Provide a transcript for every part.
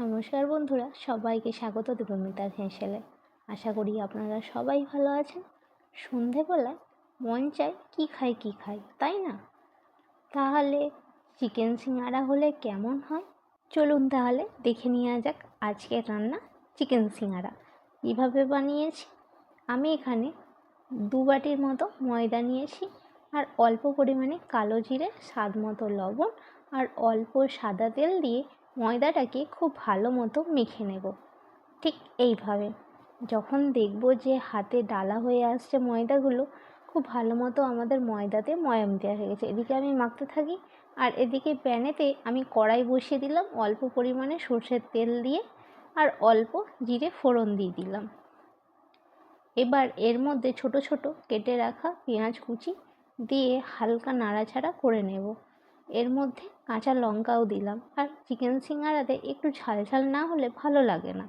নমস্কার বন্ধুরা, সবাইকে স্বাগত দেবমিতার হেঁসেলে আশা করি আপনারা সবাই ভালো আছেন। সন্ধেবেলায় মন চায় কী খাই কী খাই তাই না? তাহলে চিকেন সিঙ্গারা হলে কেমন হয়? চলুন তাহলে দেখে নেওয়া যাক আজকের রান্না চিকেন সিঙ্গারা কীভাবে বানিয়েছি? আমি এখানে দু বাটির মতো ময়দা নিয়েছি আর অল্প পরিমাণে কালো জিরে, স্বাদ মতো লবণ আর অল্প সাদা তেল দিয়ে ময়দাটাকে খুব ভালো মতো মেখে নেব। ঠিক এইভাবে। যখন দেখব যে হাতে ডালা হয়ে আসছে ময়দাগুলো, খুব ভালো মতো আমাদের ময়দাতে ময়াম দেওয়া হয়ে গেছে। এদিকে আমি মাখতে থাকি আর এদিকে প্যানেতে আমি কড়াই বসিয়ে দিলাম অল্প পরিমাণে সর্ষের তেল দিয়ে আর অল্প জিরে ফোড়ন দিয়ে দিলাম। এবার এর মধ্যে ছোট ছোট কেটে রাখা পেঁয়াজ কুচি দিয়ে হালকা নাড়াচাড়া করে নেব। এর মধ্যে কাঁচা লঙ্কাও দিলাম আর চিকেন সিঙ্গারাতে একটু ঝাল ঝাল না হলে ভালো লাগে না।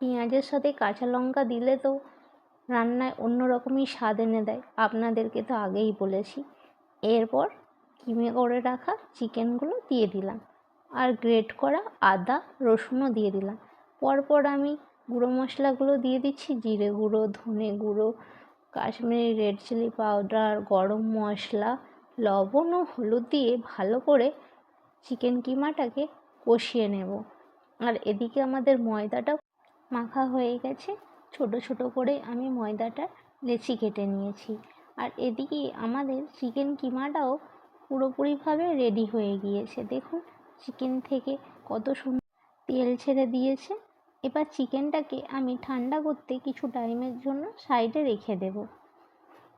পেঁয়াজের সাথে কাঁচা লঙ্কা দিলে তো রান্নায় অন্য রকমই স্বাদ এনে দেয়, আপনাদেরকে তো আগেই বলেছি। এরপর কিমে করে রাখা চিকেনগুলো দিয়ে দিলাম আর গ্রেট করা আদা, রসুনও দিয়ে দিলাম। পরপর আমি গুঁড়ো মশলাগুলো দিয়ে দিচ্ছি, জিরে গুঁড়ো, ধনে গুঁড়ো, কাশ্মীরি রেড চিলি পাউডার, গরম মশলা লবণ ও হলুদ দিয়ে ভালো করে চিকেন কিমাটাকে কষিয়ে নেব। আর এদিকে আমাদের ময়দাটা মাখা হয়ে গেছে। ছোট ছোট করে আমি ময়দাটা লেচি কেটে নিয়েছি। আর এদিকে আমাদের চিকেন কিমাটাও পুরোপুরিভাবে রেডি হয়ে গিয়েছে। দেখুন চিকেন থেকে কত সুন্দর তেল ছেড়ে দিয়েছে। এবার চিকেনটাকে আমি ঠান্ডা করতে কিছু টাইমের জন্য সাইডে রেখে দেবো।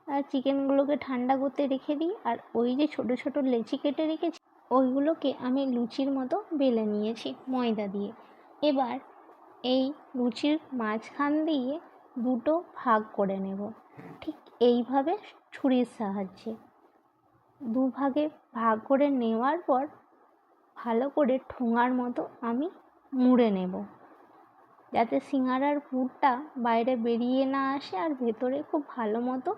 আর চিকেনগুলোকে ঠান্ডা করতে রেখে দিই। আর ওই যে ছোটো ছোটো লেচি কেটে রেখেছি, ওইগুলোকে আমি লুচির মতো বেলে নিয়েছি ময়দা দিয়ে। এবার এই লুচির মাঝখান দিয়ে দুটো ভাগ করে নেব। ঠিক এইভাবে ছুরির সাহায্যে। দুভাগে ভাগ করে নেওয়ার পর ভালো করে ঠোঙার মতো আমি মুড়ে নেব। যাতে সিঙ্গারার পুরটা বাইরে বেরিয়ে না আসে আর ভেতরে খুব ভালো মতো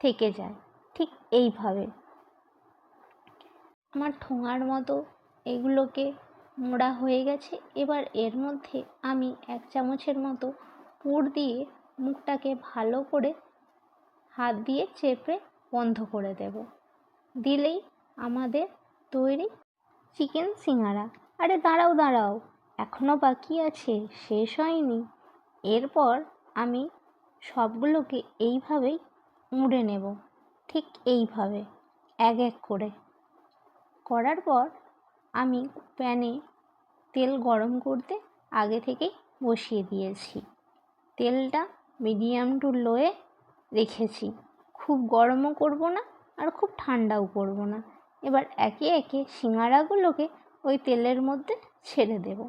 থেকে যায়। ঠিক এইভাবে। আমার ঠোঙার মতো এগুলোকে মোড়া হয়ে গেছে। এবার এর মধ্যে আমি এক চামচের মতো পুর দিয়ে মুখটাকে ভালো করে হাত দিয়ে চেপে বন্ধ করে দেব। দিলেই আমাদের তৈরি চিকেন সিঙ্গারা। আরে দাঁড়াও দাঁড়াও এখনও বাকি আছে, শেষ হয়নি। এরপর আমি সবগুলোকে এইভাবেই মুড়ে নেব। ঠিক এইভাবে, এক এক করে। করার পর আমি প্যানে তেল গরম করতে আগে থেকেই বসিয়ে দিয়েছি। তেলটা মিডিয়াম টু লোয়ে রেখেছি। খুব গরমও করব না আর খুব ঠান্ডাও করব না। এবার একে একে সিঙ্গারাগুলোকে ওই তেলের মধ্যে ছেড়ে দেব।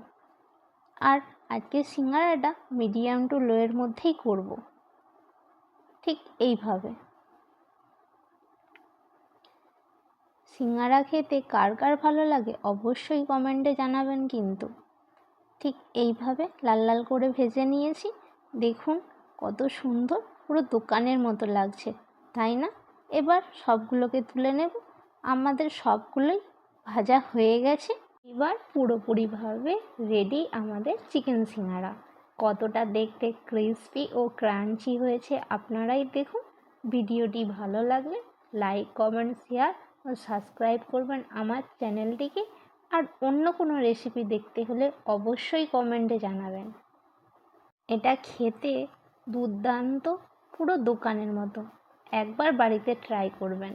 আর আজকে সিঙ্গারাটা মিডিয়াম টু লোয়ের মধ্যেই করব। ঠিক এইভাবে। সিঙ্গারা খেতে কার কার ভালো লাগে অবশ্যই কমেন্টে জানাবেন কিন্তু। ঠিক এইভাবে লাল লাল করে ভেজে নিয়েছি। দেখুন কত সুন্দর পুরো দোকানের মতো লাগছে, তাই না? এবার সবগুলোকে তুলে নেব। আমাদের সবগুলোই ভাজা হয়ে গেছে। এবার পুরোপুরিভাবে রেডি আমাদের চিকেন সিঙ্গারা। কতটা দেখতে ক্রিসপি ও ক্রাঞ্চি হয়েছে আপনারাই দেখুন। ভিডিওটি ভালো লাগলে লাইক কমেন্ট শেয়ার ও সাবস্ক্রাইব করবেন আমার চ্যানেলটিকে। আর অন্য কোনো রেসিপি দেখতে হলে অবশ্যই কমেন্টে জানাবেন। এটা খেতে দুর্দান্ত পুরো দোকানের মতো। একবার বাড়িতে ট্রাই করবেন।